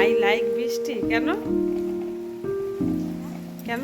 I like বৃষ্টি। কেন? কেন?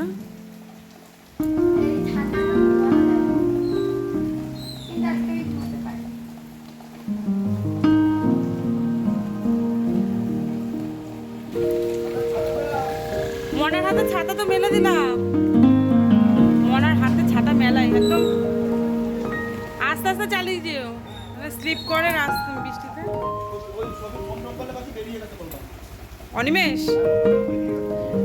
অনিমেষ?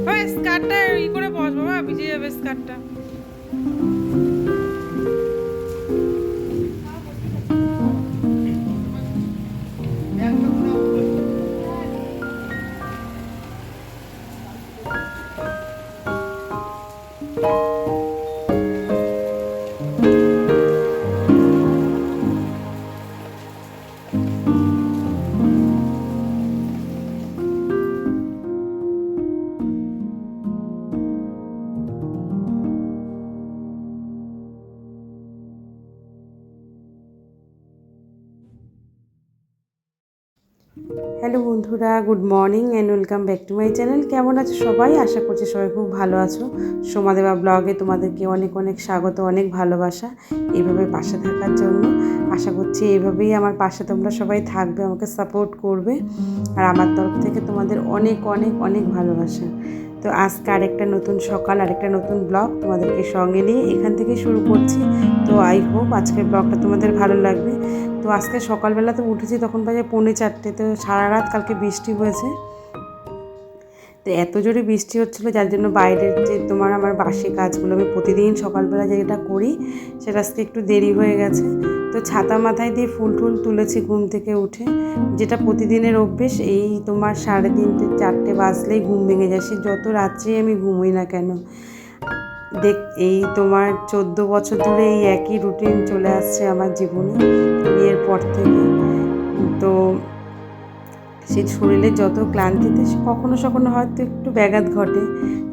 ওই স্কার্টটা ই করে বস বাবা ভিজে যাবে স্কার্টটা। বন্ধুরা good morning and welcome back to my channel কেমন আছো সবাই? আশা করছি সবাই খুব ভালো আছো। সোমাদেবা ব্লগে তোমাদেরকে অনেক অনেক স্বাগত, অনেক ভালোবাসা এইভাবে পাশে থাকার জন্য। আশা করছি এইভাবেই আমার পাশে তোমরা সবাই থাকবে, আমাকে সাপোর্ট করবে আর আমার তরফ থেকে তোমাদের অনেক অনেক অনেক ভালোবাসা। তো আজকে আরেকটা নতুন সকাল, আরেকটা নতুন ব্লগ তোমাদেরকে সঙ্গে নিয়ে এখান থেকে শুরু করছি। তো আই হোপ আজকের ব্লগটা তোমাদের ভালো লাগবে। তো আজকে সকালবেলা তো উঠেছি, তখন বাজে পৌনে চারটে, তো সারা রাত কালকে বৃষ্টি হয়েছে। তো এত জোরে বৃষ্টি হচ্ছিল, যার জন্য বাইরের যে তোমার আমার বাসি কাজগুলো, আমি প্রতিদিন সকালবেলা যেটা করি, সেটা আজকে একটু দেরি হয়ে গেছে। তো ছাতা মাথায় দিয়ে ফুল টুল তুলেছি ঘুম থেকে উঠে। যেটা প্রতিদিনের অভ্যেস, এই তোমার সাড়ে তিনটে, চারটে বাজলেই ঘুম ভেঙে যায়। সে যত রাত্রেই আমি ঘুমোই না কেন দেখ, এই তোমার চোদ্দ বছর ধরে এই একই রুটিন চলে আসছে আমার জীবনে, বিয়ের পর থেকে। তো সেই শরীরে যত ক্লান্তিতে সে কখনো সখনো হয়তো একটু ব্যাঘাত ঘটে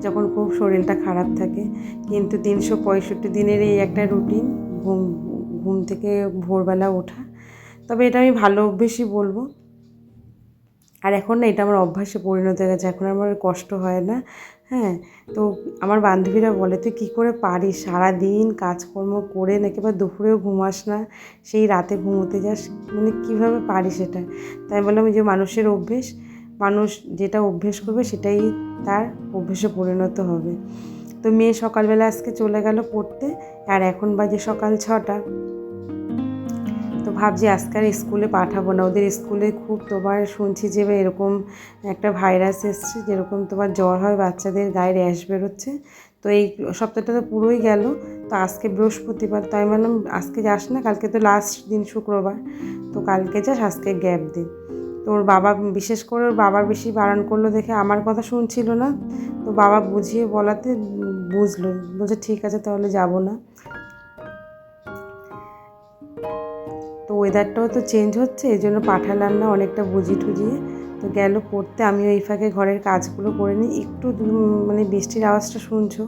যখন খুব শরীরটা খারাপ থাকে। কিন্তু তিনশো পঁয়ষট্টি দিনের এই একটা রুটিন ঘুম ঘুম থেকে ভোরবেলা ওঠা, তবে এটা আমি ভালো অভ্যেসই বলব। আর এখন না, এটা আমার অভ্যাসে পরিণত হয়ে গেছে। এখন আমার কষ্ট হয় না। হ্যাঁ তো আমার বান্ধবীরা বলে, তুই কী করে পারিস? সারাদিন কাজকর্ম করে নাকি বা দুপুরেও ঘুমাস না? সেই রাতে ঘুমোতে যাস? মানে কীভাবে পারিস এটা? তাই বললাম যে মানুষের অভ্যেস, মানুষ যেটা অভ্যেস করবে সেটাই তার অভ্যেসে পরিণত হবে। তো মেয়ে সকালবেলা আজকে চলে গেল পড়তে, আর এখন বাজে সকাল ছটা। তো ভাবছি আজকে আর স্কুলে পাঠাবো না। ওদের স্কুলে খুব তোমার শুনছি যে এরকম একটা ভাইরাস এসছে, যেরকম তোমার জ্বর হয়, বাচ্চাদের গায়ে র্যাশ বেরোচ্ছে। তো এই সপ্তাহটা তো পুরোই গেল। তো আজকে বৃহস্পতিবার, তাই আমি বললাম আজকে যাস না, কালকে তো লাস্ট দিন শুক্রবার। তো কালকে যাস, আজকে গ্যাপ দিন তো ওর বাবা, বিশেষ করে ওর বাবার বেশি বারণ করল দেখে আমার কথা শুনছিল না। তো বাবা বুঝিয়ে বলাতে বুঝলো। বলছে, ঠিক আছে, তাহলে যাব না। ওয়েদারটাও তো চেঞ্জ হচ্ছে, এই জন্য পাঠালাম না অনেকটা বুঝি টুজিয়ে তো গেল পড়তে, আমিও এই ফাঁকে ঘরের কাজগুলো করে নিই। একটু মানে বৃষ্টির আওয়াজটা শুনছো,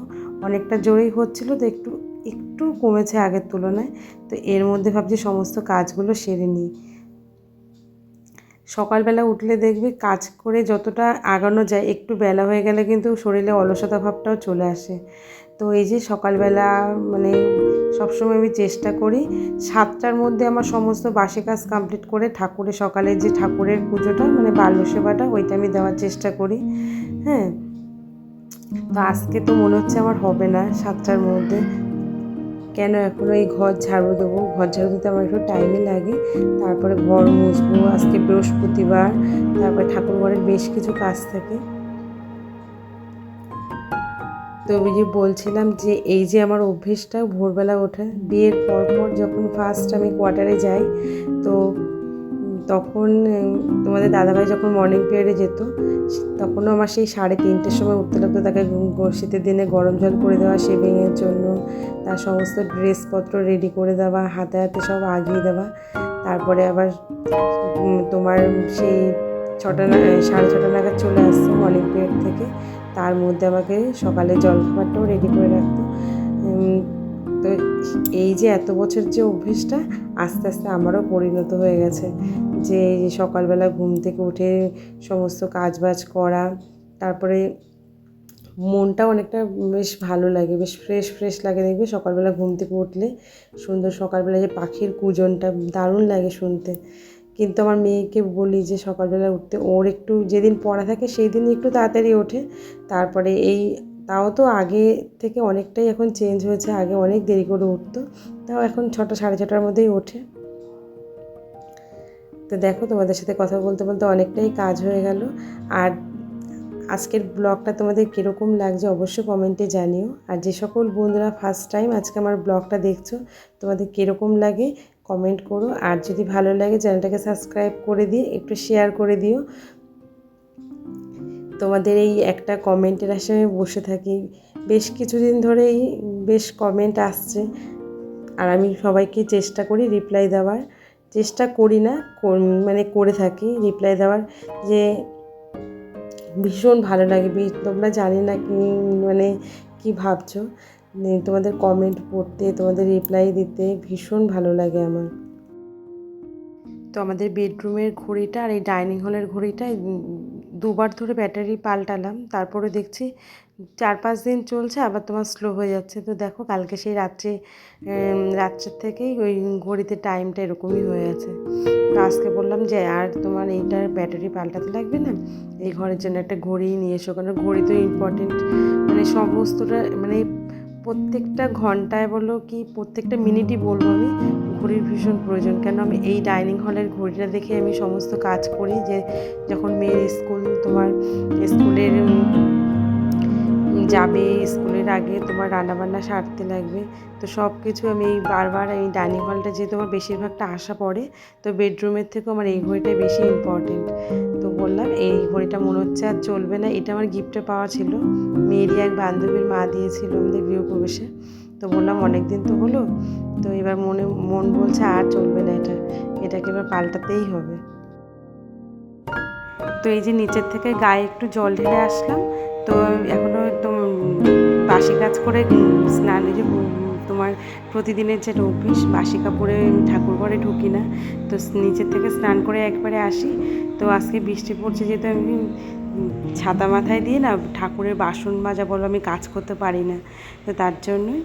অনেকটা জোরেই হচ্ছিল, তো একটু একটু কমেছে আগের তুলনায়। তো এর মধ্যে ভাবছি সমস্ত কাজগুলো সেরে নিই। সকালবেলা উঠলে দেখবে কাজ করে যতটা আগানো যায়, একটু বেলা হয়ে গেলে কিন্তু শরীরে অলসতা ভাবটাও চলে আসে। তো এই যে সকালবেলা মানে সবসময় আমি চেষ্টা করি সাতটার মধ্যে আমার সমস্ত বাসি কাজ কমপ্লিট করে ঠাকুরের সকালের যে ঠাকুরের পুজোটা মানে বাল্য সেবাটা, ওইটা আমি দেওয়ার চেষ্টা করি হ্যাঁ। তো আজকে তো মনে হচ্ছে আমার হবে না সাতটার মধ্যে। কেন এখনও এই ঘর ঝাড়ু দেবো? ঘর ঝাড়ু দিতে আমার একটু টাইমই লাগে। তারপরে ঘর মুছবো, আজকে বৃহস্পতিবার, তারপরে ঠাকুর ঘরের বেশ কিছু কাজ থাকে। তো আমি যে বলছিলাম যে এই যে আমার অভ্যেসটা ভোরবেলা ওঠা, বিয়ের পর পর যখন ফার্স্ট আমি কোয়ার্টারে যাই, তো তখন তোমাদের দাদাভাই যখন মর্নিং পিরিয়ডে যেত তখনও আমার সেই সাড়ে তিনটের সময় উঠতে লাগতো, তাকে শীতের দিনে গরম জল করে দেওয়া শেভিংয়ের জন্য, তার সমস্ত ড্রেসপত্র রেডি করে দেওয়া, হাতে হাতে সব আগিয়ে দেওয়া, তারপরে আবার তোমার সেই ছটা সাড়ে ছটা নাগাদ চলে আসতো মর্নিং পিরিয়ড থেকে। তার মধ্যে আমাকে সকালে জলখাবারটাও রেডি করে রাখতো। তো এই যে এত বছর যে অভ্যেসটা আস্তে আস্তে আমারও পরিণত হয়ে গেছে। যে সকালবেলা ঘুম থেকে উঠে সমস্ত কাজবাজ করা, তারপরে মনটা অনেকটা বেশ ভালো লাগে, বেশ ফ্রেশ ফ্রেশ লাগে। দেখবে সকালবেলা ঘুম থেকে উঠলে সুন্দর সকালবেলা যে পাখির কুজনটা দারুণ লাগে শুনতে। কিন্তু আমার মেয়েকে বলি যে সকালবেলা উঠতে, ওর একটু যেদিন পড়া থাকে সেই দিন একটু তাড়াতাড়ি ওঠে। তারপরে এই, তাও তো আগে থেকে অনেকটাই এখন চেঞ্জ হয়েছে, আগে অনেক দেরি করে উঠতো, তাও এখন ছটা, সাড়ে ছটার মধ্যেই ওঠে। তো দেখো তোমাদের সাথে কথা বলতে বলতে অনেকটাই কাজ হয়ে গেল। আর আজকের ব্লগটা তোমাদের কীরকম লাগছে অবশ্যই কমেন্টে জানিও। আর যে সকল বন্ধুরা ফার্স্ট টাইম আজকে আমার ব্লগটা দেখছ, তোমাদের কীরকম লাগে কমেন্ট করো। আর যদি ভালো লাগে, চ্যানেলটাকে সাবস্ক্রাইব করে দিয়ে একটু শেয়ার করে দিও। তোমাদের এই একটা কমেন্টের আশায় বসে থাকি। বেশ কিছুদিন ধরেই বেশ কমেন্ট আসছে। আর আমি সবাইকে চেষ্টা করি রিপ্লাই দেওয়ার। চেষ্টা করি না মানে করে থাকি রিপ্লাই দেওয়ার যে ভীষণ ভালো লাগে। তোমরা জানি না কি মানে কি ভাবছ। তোমাদের কমেন্ট পড়তে, তোমাদের রিপ্লাই দিতে ভীষণ ভালো লাগে আমার। তো আমাদের বেডরুমের ঘড়িটা আর এই ডাইনিং হলের ঘড়িটা দুবার ধরে ব্যাটারি পাল্টালাম। তারপরে দেখছি চার পাঁচ দিন চলছে, আবার তোমার স্লো হয়ে যাচ্ছে। তো দেখো কালকে সেই রাত্রে রাত্রের থেকেই ওই ঘড়িতে টাইমটা এরকমই হয়ে আছে। তো আজকে বললাম যে আর তোমার এইটার ব্যাটারি পাল্টাতে লাগবে না? এই ঘরের জন্য একটা ঘড়ি নিয়ে এসো। কারণ ঘড়ি তো ইম্পর্টেন্ট মানে সমস্তটা মানে প্রত্যেকটা ঘন্টায় বলো কি প্রত্যেকটা মিনিটই বলব আমি, ঘড়ির ভীষণ প্রয়োজন। কেন আমি এই ডাইনিং হলের ঘড়িটা দেখে আমি সমস্ত কাজ করি যে যখন মেয়ের স্কুল তোমার স্কুলের যাবে স্কুলের আগে তোমার রান্নাবান্না সারতে লাগবে, তো সব কিছু আমি এই বারবার এই ডাইনিং হলটা যেহেতু আমার বেশিরভাগটা আসা পড়ে, তো বেডরুমের থেকেও আমার এই ঘড়িটাই বেশি ইম্পর্টেন্ট বললাম, এই ঘড়িটা মনে হচ্ছে আর চলবে না। এটা আমার গিফটে পাওয়া ছিল। মেয়েরই এক বান্ধবীর মা দিয়েছিল আমাদের গৃহপ্রবেশে। তো বললাম অনেক দিন তো হলো। তো এবার মনে, মন বলছে, আর চলবে না এটা। এটাকে এবার পাল্টাতেই হবে। তো এই যে নিচের থেকে গায়ে একটু জল ঢেলে আসলাম। তো এখনও তো বাসি কাজ করে স্নান যে তোমার প্রতিদিনের যে অভ্যেস, বাসি কাপড়ে ঠাকুর ঘরে ঢুকি না। তো নিচের থেকে স্নান করে একবারে আসি। তো আজকে বৃষ্টি পড়ছে যেহেতু আমি ছাতা মাথায় দিয়ে না ঠাকুরের বাসন মাজা বলো আমি কাজ করতে পারি না। তো তার জন্যই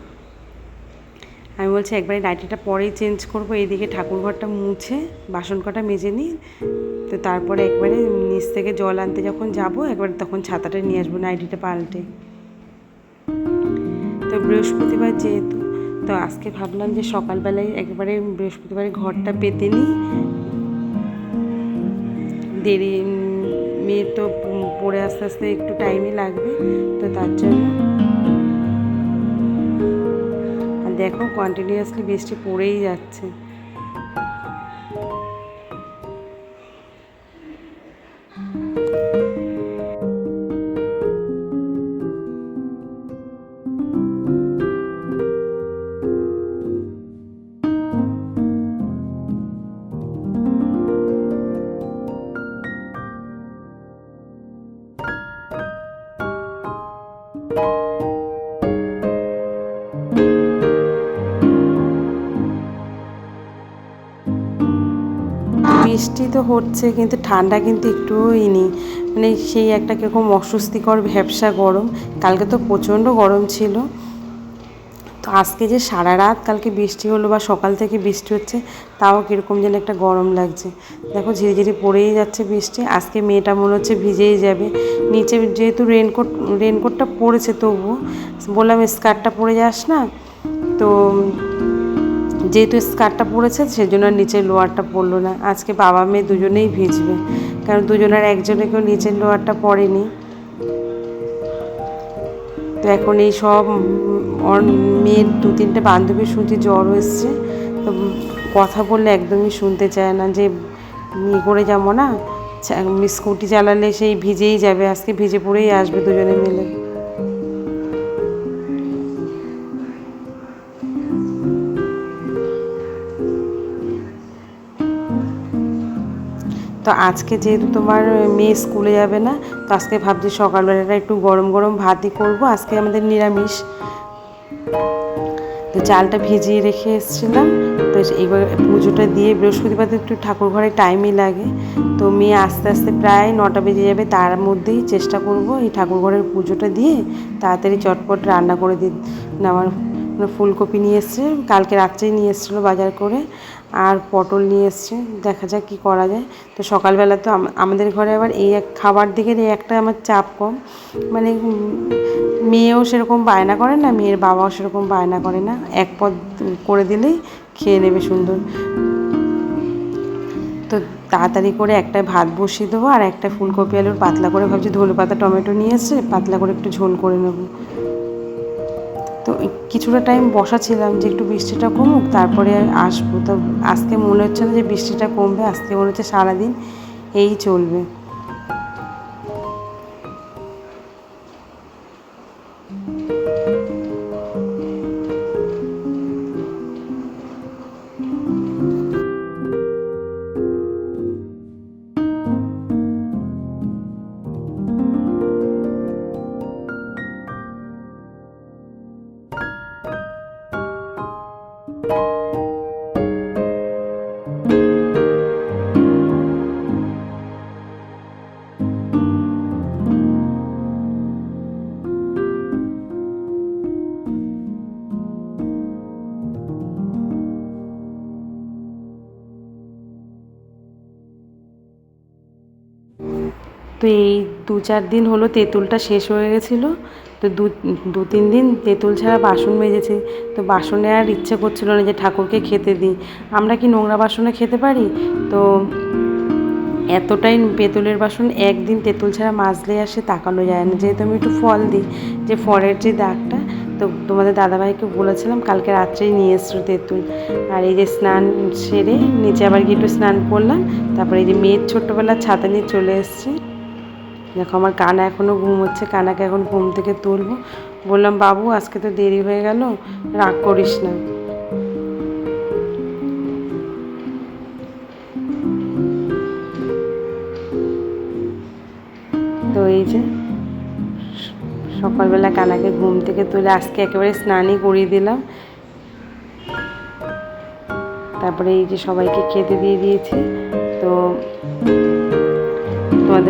আমি বলছি একবারে নাইটিটা পরেই চেঞ্জ করব, এইদিকে ঠাকুর ঘরটা মুছে, বাসন কটা মেজে নিই তো তারপরে একবারে নিচ থেকে জল আনতে যখন যাব, একবারে তখন ছাতাটা নিয়ে আসব, নাইটিটা পাল্টে। তো বৃহস্পতিবার যেহেতু তো আজকে ভাবলাম যে সকালবেলায় একবারে বৃহস্পতিবারে ঘরটা পেতে নিই। দেরি মেয়ে তো পড়ে আস্তে আস্তে একটু টাইমই লাগবে, তো তার জন্য। দেখো কন্টিনিউয়াসলি বৃষ্টি পড়েই যাচ্ছে। তো হচ্ছে, কিন্তু ঠান্ডা কিন্তু একটুই নেই। মানে সেই একটা কীরকম অস্বস্তিকর ভ্যাবসা গরম। কালকে তো প্রচণ্ড গরম ছিল। তো আজকে যে সারা রাত কালকে বৃষ্টি হলো বা সকাল থেকে বৃষ্টি হচ্ছে, তাও কীরকম যেন একটা গরম লাগছে। দেখো ঝিরি ঝিরি পড়েই যাচ্ছে বৃষ্টি। আজকে মেয়েটা মনে হচ্ছে ভিজেই যাবে। নিচে যেহেতু রেনকোট রেনকোটটা পড়েছে তবুও। বললাম স্কার্টটা পরে যাস না। তো যেহেতু স্কার্টটা পরেছে, সেজন্য নিচের লোয়ারটা পরলো না। আজকে বাবা মেয়ে দুজনেই ভিজবে, কারণ দুজনের একজনে কেউ নিচের লোয়ারটা পরেনি। তো এখন এই সব মেয়ের দু তিনটে বান্ধবীর শুনছি জ্বর এসছে। তো কথা বললে একদমই শুনতে চায় না যে ইয়ে করে যাব না? স্কুটি চালালে সেই ভিজেই যাবে, আজকে ভিজে পড়েই আসবে দুজনে মিলে। তো আজকে যেহেতু তোমার মেয়ে স্কুলে যাবে না, তো আজকে ভাবছি সকালবেলাটা একটু গরম গরম ভাতই করব। আজকে আমাদের নিরামিষ। তো চালটা ভিজিয়ে রেখে এসেছিলাম। তো এইবার পুজোটা দিয়ে বৃহস্পতিবার একটু ঠাকুর ঘরে টাইমই লাগে। তো মেয়ে আস্তে আস্তে প্রায় নটা বেজে যাবে, তার মধ্যেই চেষ্টা করব এই ঠাকুর ঘরের পুজোটা দিয়ে তাড়াতাড়ি চটপট রান্না করে দিই আমার ফুলকপি নিয়ে এসছে, কালকে রাত্রেই নিয়ে এসেছিল বাজার করে। আর পটল নিয়ে এসছে। দেখা যাক কী করা যায়। তো সকালবেলা তো আমাদের ঘরে আবার এই এক খাবার দিকের এই একটা আমার চাপ কম। মানে মেয়েও সেরকম বায়না করে না, মেয়ের বাবাও সেরকম বায়না করে না। এক পদ করে দিলেই খেয়ে নেবে সুন্দর। তো তাড়াতাড়ি করে একটা ভাত বসিয়ে দেবো আর একটা ফুলকপি আলুর পাতলা করে ভাবছি ধনে পাতা টমেটো নিয়ে এসছে, পাতলা করে একটু ঝোল করে নেব। তো কিছুটা টাইম বসা ছিলাম যে একটু বৃষ্টিটা কমুক, তারপরে আসব। তো আজকে মনে হচ্ছে না যে বৃষ্টিটা কমবে, আজকে মনে হচ্ছে সারাদিন এই চলবে। তো এই দু চার দিন হলো তেঁতুলটা শেষ হয়ে গেছিল। তো দু দু তিন দিন তেঁতুল ছাড়া বাসন মেজেছে। তো বাসনে আর ইচ্ছে করছিল না যে ঠাকুরকে খেতে দিই। আমরা কি নোংরা বাসনে খেতে পারি? তো এতটাই পেতলের বাসন একদিন তেঁতুল ছাড়া মাজলে আসে তাকানো যায় না। যেহেতু আমি একটু ফল দিই, যে ফলের যে দাগটা, তো তোমাদের দাদাভাইকে বলেছিলাম কালকে রাত্রেই নিয়ে এসছো তেঁতুল। আর এই যে স্নান সেরে নিচে আবার গিয়ে একটু স্নান করলাম। তারপরে এই যে মেয়ের ছোট্টবেলার ছাতা নিয়ে চলে এসেছি। দেখো, আমার কানা এখনও ঘুম হচ্ছে কানাকে এখন ঘুম থেকে তুলবো। বললাম, বাবু, আজকে তো দেরি হয়ে গেল, রাগ করিস না। তো এই যে, সকালবেলা কানাকে ঘুম থেকে তুলে আজকে একেবারে স্নানই করিয়ে দিলাম। তারপরে এই যে সবাইকে খেতে দিয়ে দিয়েছি। তো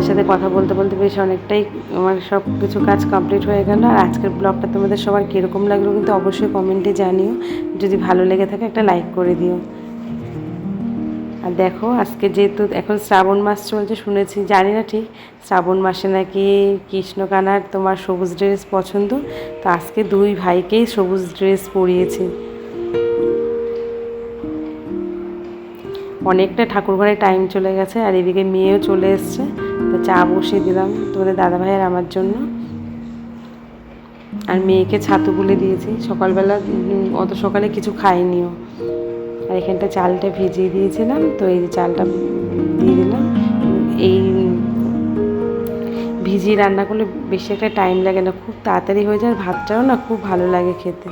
তোমাদের সাথে কথা বলতে বলতে বেশ অনেকটাই আমার সব কিছু কাজ কমপ্লিট হয়ে গেল। আর আজকের ব্লগটা তোমাদের সবার কীরকম লাগল কিন্তু অবশ্যই কমেন্টে জানিও। যদি ভালো লেগে থাকে একটা লাইক করে দিও। আর দেখো, আজকে যেহেতু এখন শ্রাবণ মাস চলছে, শুনেছি, জানি না ঠিক, শ্রাবণ মাসে নাকি কৃষ্ণকানার তোমার সবুজ ড্রেস পছন্দ। তো আজকে দুই ভাইকেই সবুজ ড্রেস পরিয়েছি। অনেকটা ঠাকুর ঘরে টাইম চলে গেছে আর এদিকে মেয়েও চলে এসছে। তো চা বসিয়ে দিলাম তোমাদের দাদা ভাইয়ের আমার জন্য। আর মেয়েকে ছাতু গুলে দিয়েছি। সকালবেলা অত সকালে কিছু খাইনিও। আর এখানটা চালটা ভিজিয়ে দিয়েছিলাম, তো এই চালটা দিয়ে দিলাম। এই ভিজিয়ে রান্না করলে বেশি একটা টাইম লাগে না। খুব তাড়াতাড়ি হয়ে যায় আর ভাতটাও না খুব ভালো লাগে খেতে।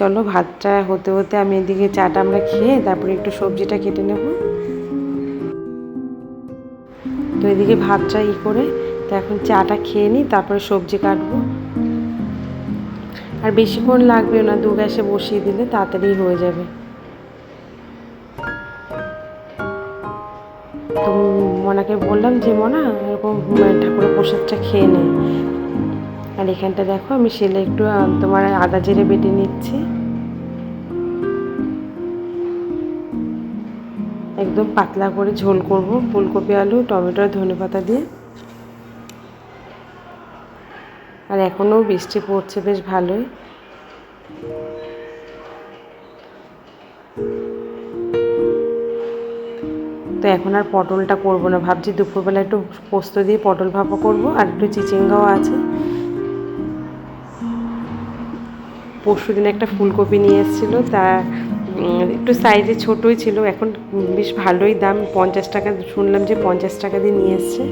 চলো ভাতটা হতে হতে আমি এদিকে চাটা আমরা খেয়ে তারপরে একটু সবজিটা কেটে নেব। তো এদিকে ভাতটা ই করে তো এখন চাটা খেয়ে নিই, তারপরে সবজি কাটবো। আর বেশিক্ষণ লাগবে না, দু গ্যাসে বসিয়ে দিলে তাড়াতাড়ি হয়ে যাবে। তো মনাকে বললাম যে মনা, এরকম ঠাকুরের প্রসাদটা খেয়ে নে। আর এখানটা দেখো, আমি সেলে একটু তোমার আদা জিরে বেটে নিচ্ছি। একদম পাতলা করে ঝোল করব, ফুলকপি, আলু, টমেটো আর ধনে পাতা দিয়ে। আর এখনও বৃষ্টি পড়ছে বেশ ভালোই। তো এখন আর পটলটা করব না, ভাবছি দুপুরবেলা একটু পোস্ত দিয়ে পটল ভাপা করব, আর একটু চিচিঙ্গাও আছে। পরশু দিন একটা ফুলকপি নিয়ে এসেছিল। তা একটু সাইজে ছোটোই ছিল, এখন বেশ ভালোই দাম, পঞ্চাশ টাকা, শুনলাম যে পঞ্চাশ টাকা দিয়ে নিয়ে এসছে।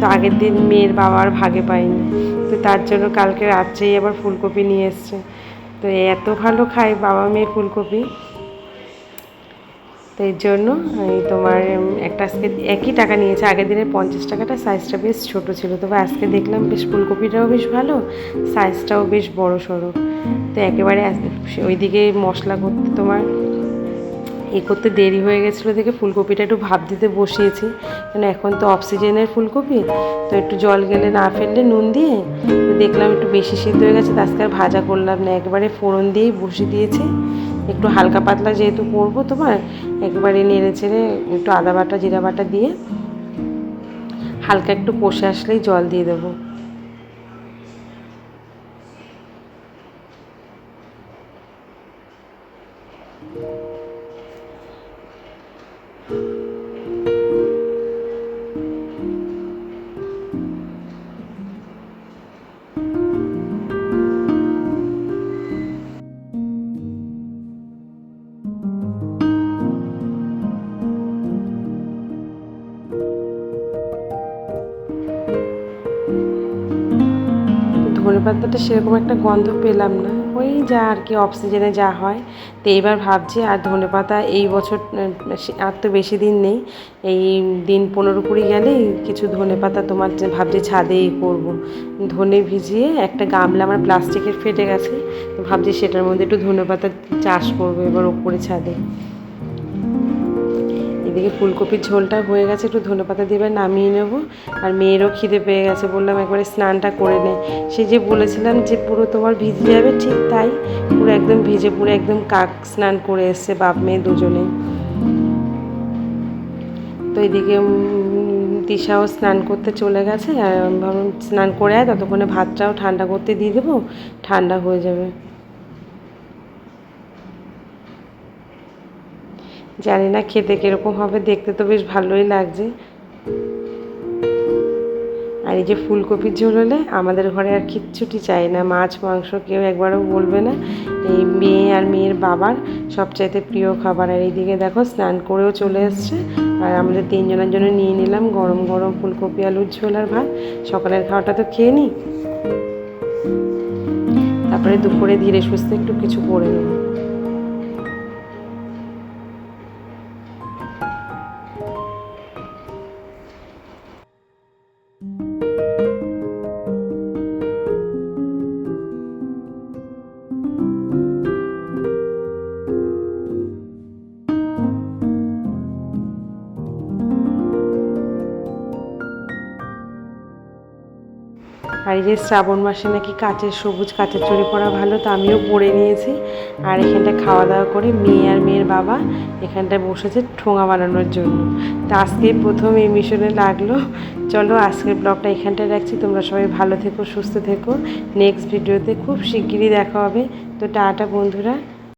তো আগের দিন মেয়ের বাবা আর ভাগে পায়নি। তো তার জন্য কালকে রাত্রেই আবার ফুলকপি নিয়ে এসছে। তো এত ভালো খায় বাবা মেয়ে ফুলকপি। তো এর জন্য এই তোমার একটা আজকে একই টাকা নিয়েছে। আগের দিনের পঞ্চাশ টাকাটা সাইজটা বেশ ছোট ছিল। তবে আজকে দেখলাম বেশ ফুলকপিটাও বেশ ভালো সাইজটাও বেশ বড় সড়ো। তো একেবারে ওইদিকে মশলা করতে তোমার, এ করতে দেরি হয়ে গেছিল দেখে ফুলকপিটা একটু ভাপ দিতে বসিয়েছি। কেন এখন তো অক্সিজেনের ফুলকপি, তো একটু জল গেলে না ফেললে নুন দিয়ে দেখলাম একটু বেশি সিদ্ধ হয়ে গেছে, তো আজকে ভাজা করলাম না। একবারে ফোড়ন দিয়েই বসিয়ে দিয়েছি। একটু হালকা পাতলা যেহেতু করব তোমার, একবারে নেড়ে চেড়ে একটু আদা বাটা, জিরা বাটা দিয়ে হালকা একটু কষে আসলেই জল দিয়ে দেবো। পাতাটা সেরকম একটা গন্ধ পেলাম না। ওই যা আর কি অক্সিজেনে যা হয়। তো এইবার ভাবছি, আর ধনে পাতা এই বছর আর তো বেশি দিন নেই। এই দিন পনেরো কুড়ি গেলেই কিছু ধনে পাতা তোমার ভাবছি ছাদেই করব। ধনে ভিজিয়ে একটা গামলা আমার প্লাস্টিকের ফেটে গেছে। ভাবছি সেটার মধ্যে একটু ধনে পাতা চাষ করব এবার ওপরে ছাদে। এদিকে ফুলকপির ঝোলটা হয়ে গেছে, একটু ধনে পাতা দিয়ে এবার নামিয়ে নেব। আর মেয়েরও খিদে পেয়ে গেছে, বললাম একবারে স্নানটা করে নে। সে যে বলেছিলাম যে পুরো তোমার ভিজে যাবে, ঠিক তাই পুরো একদম ভিজে, পুরো একদম কাক স্নান করে এসছে বাপ মেয়ে দুজনে। তো এদিকে দিশাও স্নান করতে চলে গেছে, আর স্নান করে আয়, ততক্ষণে ভাতটাও ঠান্ডা করতে দিয়ে দেবো, ঠান্ডা হয়ে যাবে। জানি না খেতে কীরকম হবে, দেখতে তো বেশ ভালোই লাগছে। আর এই যে ফুলকপির ঝোল হলে আমাদের ঘরে আর কিচ্ছুটি চাই না, মাছ, মাংস কেউ একবারও বলবে না। এই মেয়ে আর মেয়ের বাবার সবচাইতে প্রিয় খাবার। আর এইদিকে দেখো স্নান করেও চলে এসছে। আর আমাদের তিনজনের জন্য নিয়ে নিলাম গরম গরম ফুলকপি, আলুর ঝোল আর ভাত। সকালের খাওয়াটা তো খেয়ে নিই তারপরে দুপুরে ধীরে সুস্থে একটু কিছু করে নেব। যে শ্রাবণ মাসে নাকি কাঁচের সবুজ কাঁচের চড়ি পড়া ভালো, তো আমিও পরে নিয়েছি। আর এখানটা খাওয়া দাওয়া করে মেয়ে আর মেয়ের বাবা এখানটায় বসেছে ঠোঙা বানানোর জন্য। তো আজকে প্রথম এই মিশনে লাগল। চলো আজকের ব্লগটা এখানটায় রাখছি। তোমরা সবাই ভালো থেকো, সুস্থ থেকো। নেক্সট ভিডিওতে খুব শিগগিরই দেখা হবে। তো টাটা বন্ধুরা।